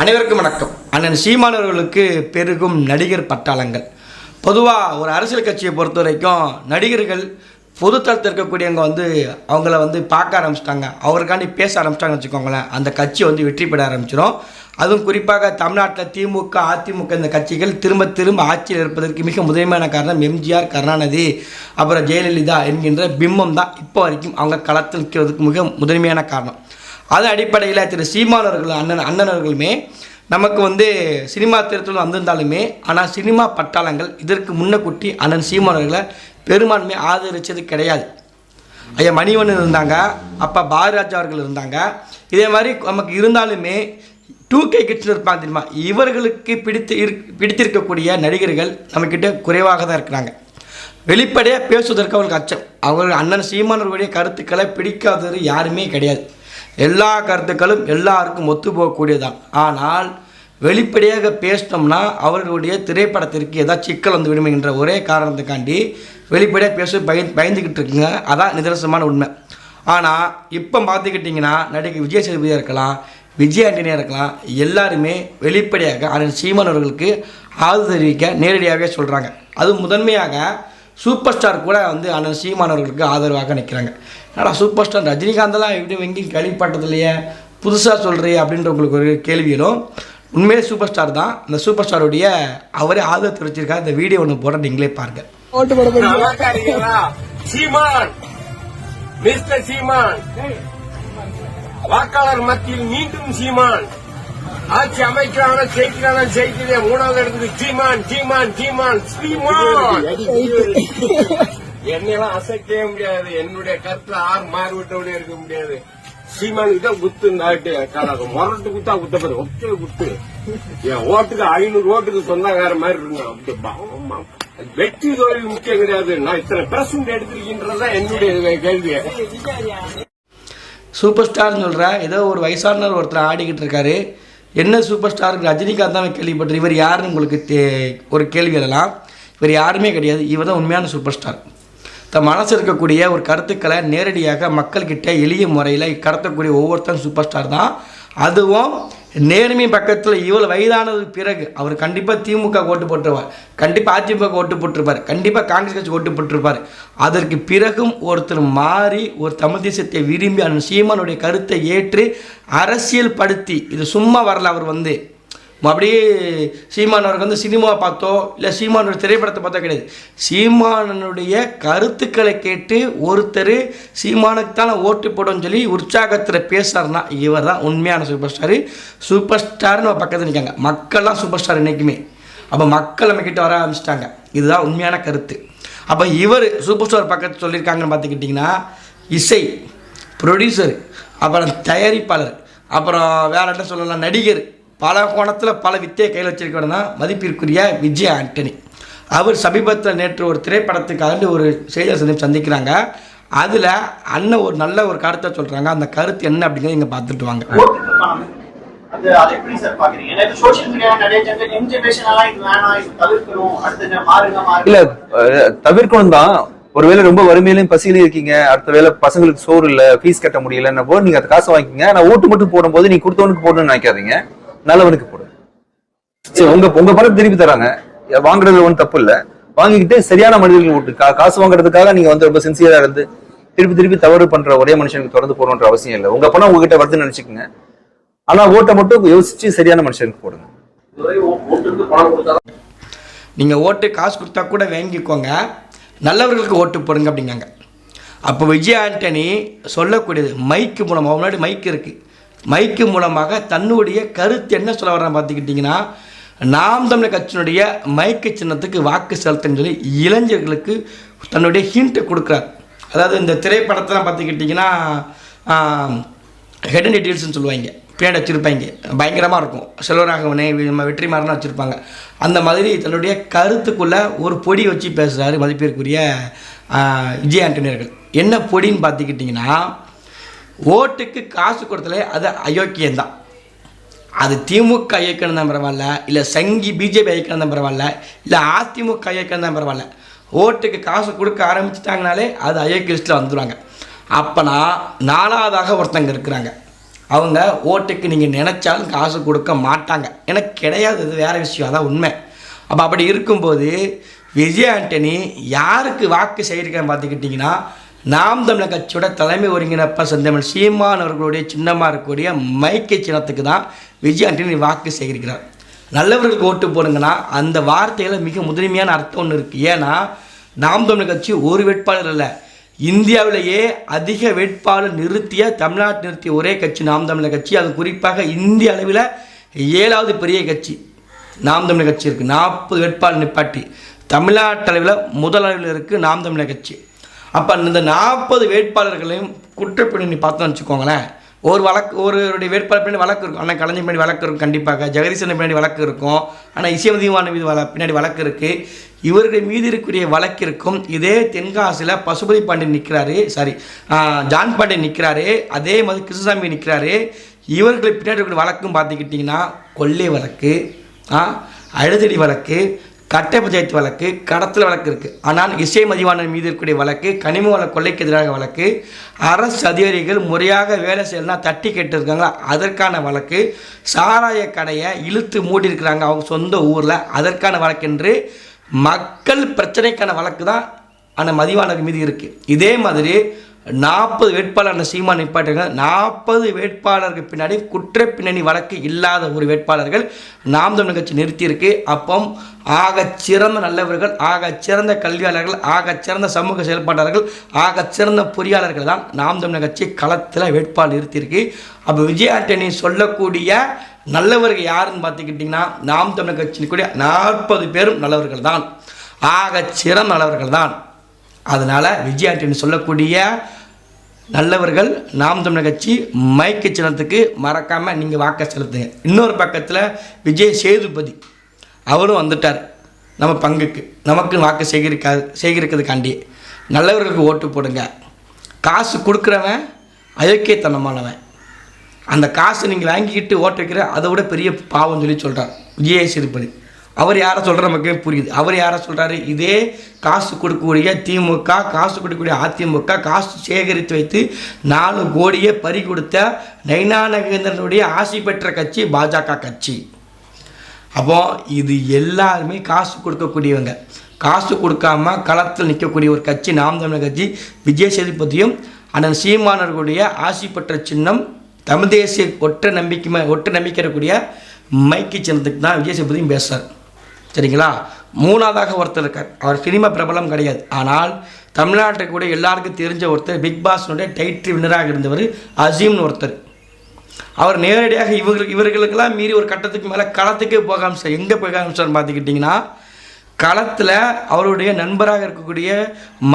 அனைவருக்கும் வணக்கம். அண்ணன் சீமானவர்களுக்கு பெருகும் நடிகர் பட்டாளங்கள். பொதுவாக ஒரு அரசியல் கட்சியை பொறுத்த வரைக்கும் நடிகர்கள் பொதுத்தளத்தில் இருக்கக்கூடியவங்க வந்து அவங்கள வந்து பார்க்க ஆரம்பிச்சிட்டாங்க. அவருக்காண்டி பேச ஆரம்பிச்சிட்டாங்கன்னு வச்சுக்கோங்களேன். அந்த கட்சி வந்து வெற்றி பெற ஆரம்பிச்சிடும் அதுவும் குறிப்பாக தமிழ்நாட்டில் திமுக அதிமுக இந்த கட்சிகள் திரும்ப திரும்ப ஆட்சியில் இருப்பதற்கு மிக முதன்மையான காரணம் எம்ஜிஆர் கருணாநிதி அப்புறம் ஜெயலலிதா என்கின்ற பிம்பம் தான் இப்போ வரைக்கும் அவங்க களத்தில் நிற்கிறதுக்கு மிக முதன்மையான காரணம். அது அடிப்படையில் திரு சீமானவர்கள் அண்ணன் அண்ணனர்களுமே நமக்கு வந்து சினிமா திருத்தலும் வந்திருந்தாலுமே ஆனால் சினிமா பட்டாளங்கள் இதற்கு முன்னக்கூட்டி அண்ணன் சீமானவர்களை பெரும்பான்மை ஆதரித்தது கிடையாது. ஐயா மணிவண்ணன் இருந்தாங்க அப்பா பாரதிராஜா அவர்கள் இருந்தாங்க. இதே மாதிரி நமக்கு இருந்தாலுமே டூ கே கிட்ஸில் இருப்பாங்க தெரியுமா? இவர்களுக்கு பிடித்து இரு பிடித்திருக்கக்கூடிய நடிகர்கள் நம்மக்கிட்ட குறைவாக தான் இருக்கிறாங்க. வெளிப்படையாக பேசுவதற்கு அவர்களுக்கு அச்சம். அவர்கள் அண்ணன் சீமானவர்களுடைய கருத்துக்களை பிடிக்காதது யாருமே கிடையாது. எல்லா கருத்துக்களும் எல்லாருக்கும் ஒத்து போகக்கூடியதான் ஆனால் வெளிப்படையாக பேசினோம்னா அவர்களுடைய திரைப்படத்திற்கு ஏதாவது சிக்கல் வந்து விடும் ஒரே காரணத்துக்காண்டி வெளிப்படையாக பேச பய பயந்துக்கிட்டு இருக்குங்க. அதான் நிதர்சனமான உண்மை. ஆனால் இப்போ பார்த்துக்கிட்டிங்கன்னா நடிகை விஜய் சேதுபதியாக இருக்கலாம் விஜய் ஆண்டனியாக இருக்கலாம் எல்லாருமே வெளிப்படையாக அண்ணன் சீமான் அவர்களுக்கு ஆதரவு தெரிவிக்க நேரடியாகவே சொல்கிறாங்க அது முதன்மையாக சூப்பர் ஸ்டார் கூட வந்து அண்ணன் சீமான் அவர்களுக்கு ஆதரவாக நிற்கிறாங்க என்னடா சூப்பர் ஸ்டார் ரஜினிகாந்தெல்லாம் இப்படி எங்கேயும் கேள்விப்பட்டது இல்லையே புதுசாக சொல்கிறீ அப்படின்ற உங்களுக்கு ஒரு கேள்வியிலும் உண்மையிலே சூப்பர் ஸ்டார் தான். இந்த சூப்பர் ஸ்டாருடைய அவரே ஆதரவு தெரிவிச்சிருக்காரு. இந்த வீடியோ ஒன்று போட நீங்களே சீமான். மிஸ்டர் சீமான். வாக்காளர் மத்தியில் மீண்டும் சீமான். ஆட்சி அமைக்கிறான ஜெயிக்கிறான ஜெயிக்கிறே மூணாவது இடத்துக்கு சீமான் சீமான் சீமான் சீமான். என்னெல்லாம் அசைக்கவே முடியாது. என்னுடைய கருத்துல ஆறு மாறுவிட்டோட இருக்க முடியாது. சீமானுக்கு கிட்ட குத்து நாட்டு முரட்டு குத்தா குத்தப்பது ஒற்றை குத்து. என் ஓட்டுக்கு ஐநூறு ஓட்டுக்கு சொந்தக்கார மாதிரி இருங்க அப்படி வெற்றி தோல்வி முக்கியம் கிடையாது. நான் இத்தனை பிரசன்ட் எடுத்திருக்கின்றதுதான் என்னுடைய கேள்வி. சூப்பர் ஸ்டார்னு சொல்கிற ஏதோ ஒரு வயசானவர் ஒருத்தர் ஆடிக்கிட்டு இருக்காரு. என்ன சூப்பர் ஸ்டார் ரஜினிகாந்த் தான் கேள்விப்பட்டு இவர் யாருன்னு உங்களுக்கு தே ஒரு கேள்வி எழலாம் இவர் யாருமே கிடையாது. இவர் தான் உண்மையான சூப்பர் ஸ்டார் தன் மனசு இருக்கக்கூடிய ஒரு கருத்துக்களை நேரடியாக மக்கள்கிட்ட எளிய முறையில் கடத்தக்கூடிய ஒவ்வொருத்தரும் சூப்பர் ஸ்டார் தான். அதுவும் நேர்மை பக்கத்தில் இவ்வளோ வயதானது பிறகு அவர் கண்டிப்பாக திமுக ஓட்டு போட்டுருவார். கண்டிப்பாக அதிமுக ஓட்டு போட்டிருப்பார். கண்டிப்பாக காங்கிரஸ் கட்சி ஓட்டு போட்டிருப்பார். அதற்கு பிறகும் ஒருத்தர் மாறி ஒரு தமிழ் தேசத்தை விரும்பி அந்த சீமானுடைய கருத்தை ஏற்று அரசியல் படுத்தி இது சும்மா வரல அவர் வந்து அப்படியே சீமானவருக்கு வந்து சினிமாவை பார்த்தோ இல்லை சீமானோட திரைப்படத்தை பார்த்தோ கிடையாது. சீமானனுடைய கருத்துக்களை கேட்டு ஒருத்தர் சீமானுக்கு ஓட்டு போடுன்னு சொல்லி உற்சாகத்தில் பேசுறாருன்னா இவர் தான் உண்மையான சூப்பர் ஸ்டாரு சூப்பர் ஸ்டார்னு நம்ம பக்கத்தில் நிற்காங்க மக்கள்லாம் சூப்பர் ஸ்டார் என்றைக்குமே அப்போ மக்கள் நம்மக்கிட்ட வர ஆரம்பிச்சிட்டாங்க. இதுதான் உண்மையான கருத்து. அப்போ இவர் சூப்பர் ஸ்டார் பக்கத்தில் சொல்லியிருக்காங்கன்னு பார்த்துக்கிட்டிங்கன்னா இசை ப்ரொடியூசர் அப்புறம் தயாரிப்பாளர் அப்புறம் வேறு என்ன சொல்லலாம் நடிகர் பல கோணத்தில் பல வித்தையை கையில் வச்சிருக்கவர் தான் மதிப்பிற்குரிய விஜய் ஆண்டனி. அவர் சமீபத்தில் நேற்று ஒரு திரைப்படத்துக்காக ஒரு செய்தியாளர் சந்திப்பு சந்திக்கிறாங்க. அதில் அண்ணன் ஒரு நல்ல ஒரு கருத்தை சொல்கிறாங்க அந்த கருத்து என்ன அப்படிங்கிறத இங்கே பார்த்துட்டு வாங்க. இல்ல தவிர்க்கணும் தான். ஒருவேளை ரொம்ப வறுமையிலும் பசியிலும் இருக்கீங்க. அடுத்த வேளை பசங்களுக்கு சோறு இல்ல ஃபீஸ் கட்ட முடியலன்ன போது நீங்க அந்த காசை வாங்கிக்கங்க. நான் ஓட்டு மட்டும் போடும்போது நீ கொடுத்தவனுக்கு போடணும்னு நினைக்காதீங்க. நல்லவனுக்கு போடுங்க சரி உங்க உங்க பணம் திருப்பி தராங்க. வாங்குறது ஒன்றும் தப்பு இல்ல. வாங்கிக்கிட்டு சரியான மனிதர்கள் ஓட்டு கா- காசு வாங்குறதுக்காக நீங்க வந்து ரொம்ப சின்சியரா இருந்து திருப்பி திருப்பி தவறு பண்ற ஒரே மனுஷனுக்கு தொடர்ந்து போடணுன்ற அவசியம் இல்லை. உங்க பணம் உங்ககிட்ட வருதுன்னு நினைச்சுக்கோங்க. ஆனா ஓட்டை மட்டும் யோசிச்சு சரியான மனுஷனுக்கு போடுங்க. நீங்கள் ஓட்டு காசு கொடுத்தா கூட வாங்கிக்கோங்க. நல்லவர்களுக்கு ஓட்டு போடுங்க அப்படிங்காங்க அப்போ விஜய் ஆண்டனி சொல்லக்கூடியது மைக்கு மூலமாக முன்னாடி மைக் இருக்குது மைக்கு மூலமாக தன்னுடைய கருத்து என்ன சொல்ல வர்றான் பார்த்துக்கிட்டிங்கன்னா நாம் தமிழர் கட்சியினுடைய மைக்கு சின்னத்துக்கு வாக்கு செலுத்துன்னு சொல்லி இளைஞர்களுக்கு தன்னுடைய ஹிண்ட்டை கொடுக்குறார். அதாவது இந்த திரைப்படத்தெல்லாம் பார்த்துக்கிட்டிங்கன்னா ஹெட் அண்ட் டீட்டெயில்ஸ்னு சொல்லுவாங்க. பின்னாடி வச்சுருப்பாங்க. பயங்கரமாக இருக்கும். செல்வராகவனே நம்ம வெற்றிமாறனா வச்சுருப்பாங்க. அந்த மாதிரி தன்னுடைய கருத்துக்குள்ளே ஒரு பொடி வச்சு பேசுகிறாரு மதிப்பிற்குரிய விஜய் ஆண்டனியர்கள் என்ன பொடின்னு பார்த்துக்கிட்டிங்கன்னா ஓட்டுக்கு காசு கொடுத்தலே அது அயோக்கியம்தான். அது திமுக இயக்கணும் தான் பரவாயில்ல இல்லை சங்கி பிஜேபி இயக்கணும் தான் பரவாயில்ல இல்லை அதிமுக இயக்கணும் தான் பரவாயில்ல. ஓட்டுக்கு காசு கொடுக்க ஆரம்பிச்சிட்டாங்கனாலே அது அயோக்கிய லிஸ்ட்டில் வந்துடுவாங்க அப்போனா நாலாவதாக ஒருத்தங்க இருக்கிறாங்க. அவங்க ஓட்டுக்கு நீங்கள் நினச்சாலும் காசு கொடுக்க மாட்டாங்க. எனக்கு கிடையாது இது வேறு விஷயம் அதான் உண்மை. அப்போ அப்படி இருக்கும்போது விஜய் ஆண்டனி யாருக்கு வாக்கு செய்திருக்கான்னு பார்த்துக்கிட்டிங்கன்னா நாம் தமிழர் கட்சியோட தலைமை ஒருங்கிணைப்பர் செந்தமிழ் சீமான் அவர்களுடைய சின்னமாக இருக்கக்கூடிய மைக்கை சின்னத்துக்கு தான் விஜய் ஆண்டனி வாக்கு சேகரிக்கிறார். நல்லவர்களுக்கு ஓட்டு போடுங்கன்னா அந்த வார்த்தையில் மிக முதன்மையான அர்த்தம் ஒன்று இருக்குது ஏன்னா நாம் தமிழர் கட்சி ஒரு வேட்பாளர் இல்லை இந்தியாவிலேயே அதிக வேட்பாளர் நிறுத்திய தமிழ்நாட்டு நிறுத்திய ஒரே கட்சி நாம் தமிழர் கட்சி. அது குறிப்பாக இந்திய அளவில் ஏழாவது பெரிய கட்சி நாம் தமிழர் கட்சி இருக்குது நாற்பது வேட்பாளர் நிப்பாட்டி. தமிழ்நாட்டு அளவில் முதல் அளவில் இருக்குது நாம் தமிழர் கட்சி. அப்போ இந்த நாற்பது வேட்பாளர்களையும் குற்றப்பின்னணி பார்த்தோம்னு வச்சுக்கோங்களேன். ஒரு வழக்கு ஒருவருடைய வேட்பாளர் பின்னாடி வழக்கு இருக்கும். ஆனால் கலைஞர் பின்னாடி வழக்கு இருக்கும் கண்டிப்பாக. ஜெகதீசன் பின்னாடி வழக்கு இருக்கும். ஆனால் இசைமதிவான மீது வள பின்னாடி வழக்கு இருக்குது இவர்கள் மீது இருக்கக்கூடிய வழக்கிற்கும் இதே தென்காசியில் பசுபதி பாண்டியன் நிற்கிறாரு சாரி ஜான் பாண்டியன் நிற்கிறாரு அதே மாதிரி கிருஷ்ணசாமி நிற்கிறாரு இவர்களை பின்னாடி இருக்கிற வழக்கும் பார்த்துக்கிட்டிங்கன்னா கொள்ளை வழக்கு அழுதடி வழக்கு கட்டை பஞ்சாயத்து வழக்கு கடத்தல் வழக்கு இருக்குது ஆனால் இசை மதிவாணன் மீது இருக்கக்கூடிய வழக்கு கனிம வள கொள்ளைக்கு எதிராக வழக்கு அரசு அதிகாரிகள் முறையாக வேலை செய்யலாம் தட்டி கேட்டுருக்காங்களா? அதற்கான வழக்கு சாராய கடையை இழுத்து மூடியிருக்கிறாங்க அவங்க சொந்த ஊரில். அதற்கான வழக்கென்று மக்கள் பிரச்சனைக்கான வழக்கு தான் ஆனால் மதிவாணர் மீது இருக்குது இதே மாதிரி நாற்பது வேட்பாளர் சீமா நிப்பாட்டிருக்காங்க. நாற்பது வேட்பாளருக்கு பின்னாடி குற்ற பின்னணி வழக்கு இல்லாத ஒரு வேட்பாளர்கள் நாம் தமிழ் கட்சி நிறுத்தியிருக்கு. அப்போ ஆக சிறந்த நல்லவர்கள் ஆக சிறந்த கல்வியாளர்கள் ஆக சிறந்த சமூக செயல்பாட்டாளர்கள் ஆக சிறந்த பொறியாளர்கள் தான் நாம் தமிழ் கட்சி களத்தில் வேட்பாளர் நிறுத்தியிருக்கு. அப்போ விஜய் ஆண்டனி சொல்லக்கூடிய நல்லவர்கள் யாருன்னு பார்த்துக்கிட்டிங்கன்னா நாம் தமிழ் கட்சியின் கூடிய நாற்பது பேரும் நல்லவர்கள் தான். ஆக சிறந்த நல்லவர்கள் தான். அதனால் விஜய் ஆண்டனி சொல்லக்கூடிய நல்லவர்கள் நாம் தமிழ் கட்சி மைக்கு சின்னத்துக்கு மறக்காமல் நீங்கள் வாக்க செலுத்துங்க. இன்னொரு பக்கத்தில் விஜய் சேதுபதி. அவரும் வந்துட்டார். நம்ம பங்குக்கு. நமக்கு வாக்கு சேகரிக்கா சேகரிக்கிறதுக்காண்டி. நல்லவர்களுக்கு ஓட்டு போடுங்க. காசு கொடுக்குறவன் அயோக்கியத்தனமானவன். அந்த காசு நீங்கள் வாங்கிக்கிட்டு ஓட்டு வைக்கிற அதை விட பெரிய பாவம் சொல்லி சொல்கிறார் விஜய் சேதுபதி. அவர் யாரை சொல்கிற நமக்கு புரியுது. அவர் யாரை சொல்கிறாரு இதே காசு கொடுக்கக்கூடிய திமுக காசு கொடுக்கக்கூடிய அதிமுக காசு சேகரித்து வைத்து நாலு கோடியே பறி கொடுத்த நைனா நகேந்திரனுடைய ஆசை பெற்ற கட்சி பாஜக கட்சி. அப்போ இது எல்லாருமே காசு கொடுக்கக்கூடியவங்க. காசு கொடுக்காம களத்தில் நிற்கக்கூடிய ஒரு கட்சி நாம் தமிழர் கட்சி விஜய் சேதுபதியும் அண்ணன் சீமானர்களுடைய ஆசி பெற்ற சின்னம் தமிழ் தேசிய ஒற்ற நம்பிக்கை ம- நம்பிக்கை இருக்கக்கூடிய மைக்கி சின்னத்துக்கு தான் விஜய் சேதுபதியும் பேசுகிறார் சரிங்களா? மூணாவதாக ஒருத்தர் இருக்கார். அவர் சினிமா பிரபலம் கிடையாது. ஆனால் தமிழ்நாட்டுக்கு கூட எல்லாருக்கும் தெரிஞ்ச ஒருத்தர் பிக் பாஸ்னுடைய டைட்டில் வின்னராக இருந்தவர் அசீம்னு ஒருத்தர். அவர் நேரடியாக இவர்கள் இவர்களுக்கெல்லாம் மீறி ஒரு கட்டத்துக்கு மேலே களத்துக்கே போக ஆரம்பிச்சார் எங்கே போக ஆரம்பிச்சார் பார்த்துக்கிட்டிங்கன்னா களத்தில் அவருடைய நண்பராக இருக்கக்கூடிய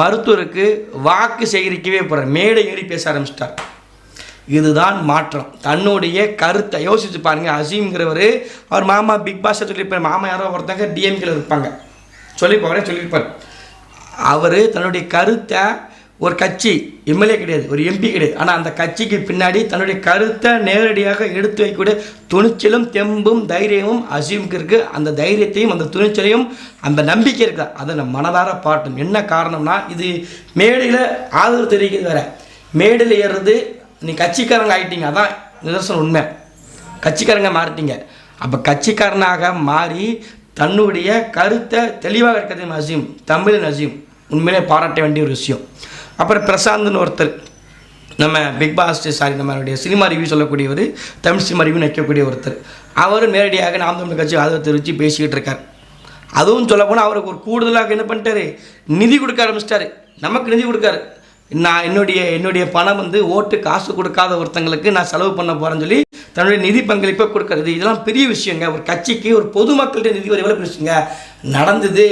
மருத்துவருக்கு வாக்கு சேகரிக்கவே போகிறார் மேடை ஏறி பேச ஆரம்பிச்சிட்டார். இதுதான் மாற்றம். தன்னுடைய கருத்தை யோசிச்சு பாருங்க அசீம்ங்கிறவர் அவர் மாமா பிக் பாஸை சொல்லியிருப்பார் மாமா யாரோ ஒருத்தங்க டிஎம்கேல இருப்பாங்க. சொல்லியிருப்பாரே சொல்லியிருப்பார் அவர் தன்னுடைய கருத்தை ஒரு கட்சி எம்எல்ஏ கிடையாது ஒரு எம்பி கிடையாது. ஆனால் அந்த கட்சிக்கு பின்னாடி தன்னுடைய கருத்தை நேரடியாக எடுத்து வைக்கக்கூடிய துணிச்சலும் தெம்பும் தைரியமும் அசீமுக்கு இருக்குது அந்த தைரியத்தையும் அந்த துணிச்சலையும் அந்த நம்பிக்கை இருக்குது? அதை நம்ம மனதார பாட்டும். என்ன காரணம்னா இது மேடையில் ஆதரவு தெரிவிக்கிறது வேற. மேடையில் ஏறுறது நீ கட்சிக்காரங்க ஆகிட்டீங்க அதான் நிதர்சனம் உண்மை. கட்சிக்காரங்க மாறிட்டீங்க. அப்போ கட்சிக்காரனாக மாறி தன்னுடைய கருத்தை தெளிவாக இருக்கிறது நசீம்? தமிழ் நசீம். உண்மையிலே பாராட்ட வேண்டிய ஒரு விஷயம். அப்புறம் பிரசாந்த்னு ஒருத்தர் நம்ம பிக் பாஸ் சாரி நம்மளுடைய சினிமா ரிவ்யூ சொல்லக்கூடியவர் தமிழ் சினிமா ரிவ்யூ நிற்கக்கூடிய ஒருத்தர். அவர் நேரடியாக நாம் தமிழ் கட்சி ஆதரவு தெரிவித்து பேசிக்கிட்டு இருக்கார். அதுவும் சொல்லப்போனால் அவருக்கு ஒரு கூடுதலாக என்ன பண்ணிட்டாரு? நிதி கொடுக்க ஆரம்பிச்சிட்டாரு. நமக்கு நிதி கொடுக்காரு. நான் என்னுடைய என்னுடைய பணம் வந்து ஓட்டு காசு கொடுக்காத ஒருத்தங்களுக்கு நான் செலவு பண்ண போகிறேன்னு சொல்லி தன்னுடைய நிதி பங்களிப்பை கொடுக்கறது. இதெல்லாம் பெரிய விஷயங்க. ஒரு கட்சிக்கு ஒரு பொதுமக்கள்கிட்ட நிதி வரைவில் எவ்வளோ விஷயங்க? நடந்தது.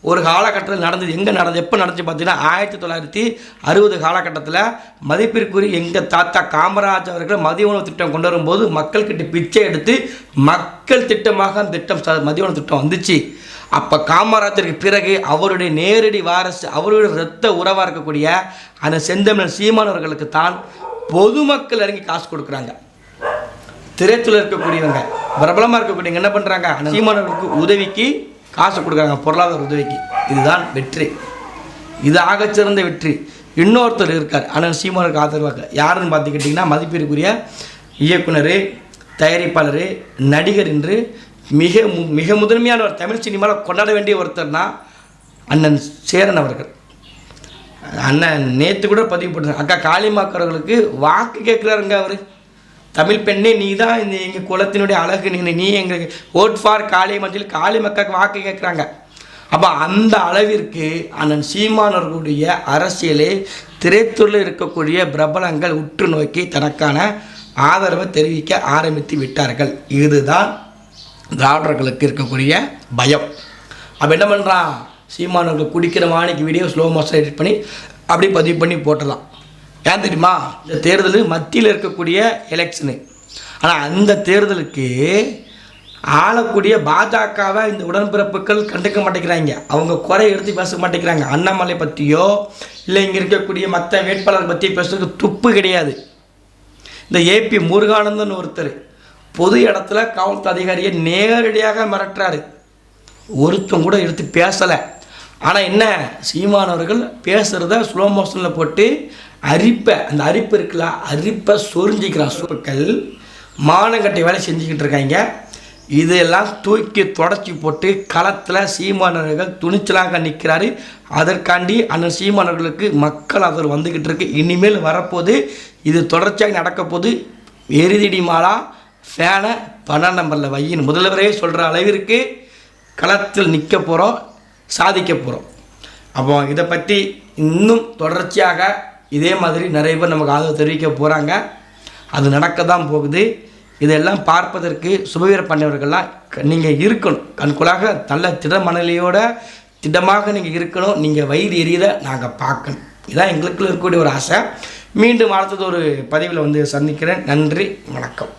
ஒரு காலகட்டத்தில் நடந்தது. எங்கே நடந்தது? எப்போ நடந்துச்சு பார்த்தீங்கன்னா ஆயிரத்தி தொள்ளாயிரத்தி அறுபது காலகட்டத்தில் மதிப்பிற்குரிய எங்கள் தாத்தா காமராஜ் அவர்கள் மதிய உணவு திட்டம் கொண்டு வரும்போது மக்கள்கிட்ட பிச்சை எடுத்து மக்கள் திட்டமாக அந்த திட்டம் மதிய உணவு திட்டம் வந்துச்சு. அப்போ காமராஜருக்கு பிறகு அவருடைய நேரடி வாரசு அவருடைய இரத்த உறவாக இருக்கக்கூடிய அந்த செந்தமிழன் சீமானவர்களுக்கு தான் பொதுமக்கள் இறங்கி காசு கொடுக்குறாங்க. திரைத்துறையில் இருக்கக்கூடியவங்க பிரபலமாக இருக்கக்கூடியவங்க என்ன பண்ணுறாங்க சீமானவர்களுக்கு உதவிக்கு காசு கொடுக்குறாங்க பொருளாதார உதவிக்கு. இதுதான் வெற்றி. இது ஆகச்சிறந்த வெற்றி. இன்னொருத்தர் இருக்கார் அண்ணன் சீமானுக்கு ஆதரவாக. யாருன்னு பார்த்துக்கிட்டிங்கன்னா மதிப்பிற்குரிய இயக்குனர் தயாரிப்பாளர் நடிகர் என்று மிக மு- மிக முதன்மையான ஒரு தமிழ் சினிமாவில் கொண்டாட வேண்டிய ஒருத்தர்னா அண்ணன் சேரன் அவர்கள். அண்ணன் நேற்று கூட பதிவு போட்டாங்க அக்கா காளிமாக்கவர்களுக்கு வாக்கு கேட்குறாருங்க அவர். தமிழ் பெண்ணே நீ தான் இந்த எங்கள் குலத்தினுடைய அழகு நீ நீ எங்களுக்கு ஓட் ஃபார் காளி மஞ்சள் காளிமக்காக்கு வாக்கு கேட்குறாங்க. அப்போ அந்த அளவிற்கு அண்ணன் சீமானவர்களுடைய அரசியலை திரைத்துறையில் இருக்கக்கூடிய பிரபலங்கள் உற்று நோக்கி தனக்கான ஆதரவை தெரிவிக்க ஆரம்பித்து விட்டார்கள். இதுதான் திராவிடர்களுக்கு இருக்கக்கூடிய பயம். அப்போ என்ன பண்ணுறான் சீமானவர்கள் குடிக்கிற மாணிக்கு வீடியோ ஸ்லோ மோஷன் எடிட் பண்ணி அப்படியே பதிவு பண்ணி போட்டலாம் ஏன் தெரியுமா? இந்த தேர்தல் மத்தியில் இருக்கக்கூடிய எலெக்ஷனு ஆனால் அந்த தேர்தலுக்கு ஆளக்கூடிய பாஜகவை இந்த உடன்பிறப்புகள் கண்டுக்க மாட்டேங்கிறாங்க. அவங்க குறை எடுத்து பேச மாட்டேங்கிறாங்க. அண்ணாமலை பற்றியோ இல்லை இங்கே இருக்கக்கூடிய மற்ற வேட்பாளர் பற்றி பேசுறதுக்கு துப்பு கிடையாது. இந்த ஏபி முருகானந்தன் ஒருத்தர். பொது இடத்துல காவல்துறை அதிகாரியை நேரடியாக மிரட்டுறாரு. ஒருத்தம் கூட எடுத்து பேசலை. ஆனால் என்ன சீமானவர்கள் பேசுகிறத ஸ்லோ மோஷனில் போட்டு அரிப்பை அந்த அரிப்பு இருக்குல்ல அரிப்பை சொரிஞ்சிக்கிறான் சூப்பர்கள் மானங்கட்டை வேலை செஞ்சுக்கிட்டு இருக்காங்க. இதெல்லாம் தூக்கி தொடச்சி போட்டு களத்தில் சீமானவர்கள் துணிச்சலாக நிற்கிறாரு அதற்காண்டி அண்ணன் சீமானவர்களுக்கு மக்கள் அதில் வந்துக்கிட்டு இருக்கு. இனிமேல் வரப்போது இது தொடர்ச்சியாக நடக்க போது மாலா ஃபேனை பன்னெண்டு நம்பரில் வையின் முதல்வரே சொல்கிற அளவிற்கு களத்தில் நிற்க போகிறோம் சாதிக்க போகிறோம் அப்போ இதை பற்றி இன்னும் தொடர்ச்சியாக இதே மாதிரி நிறைய பேர் நமக்கு ஆதரவு தெரிவிக்க போகிறாங்க அது நடக்க தான் போகுது. இதெல்லாம் பார்ப்பதற்கு சுபவீர பண்ணவர்கள்லாம் நீங்கள் இருக்கணும். கண்குளாக நல்ல திட மனநிலையோட திடமாக நீங்கள் இருக்கணும். நீங்கள் வயிறு எரியதை நாங்கள் பார்க்கணும். இதான் எங்களுக்குள்ள இருக்கக்கூடிய ஒரு ஆசை. மீண்டும் அடுத்தது ஒரு பதிவில் வந்து சந்திக்கிறேன். நன்றி வணக்கம்.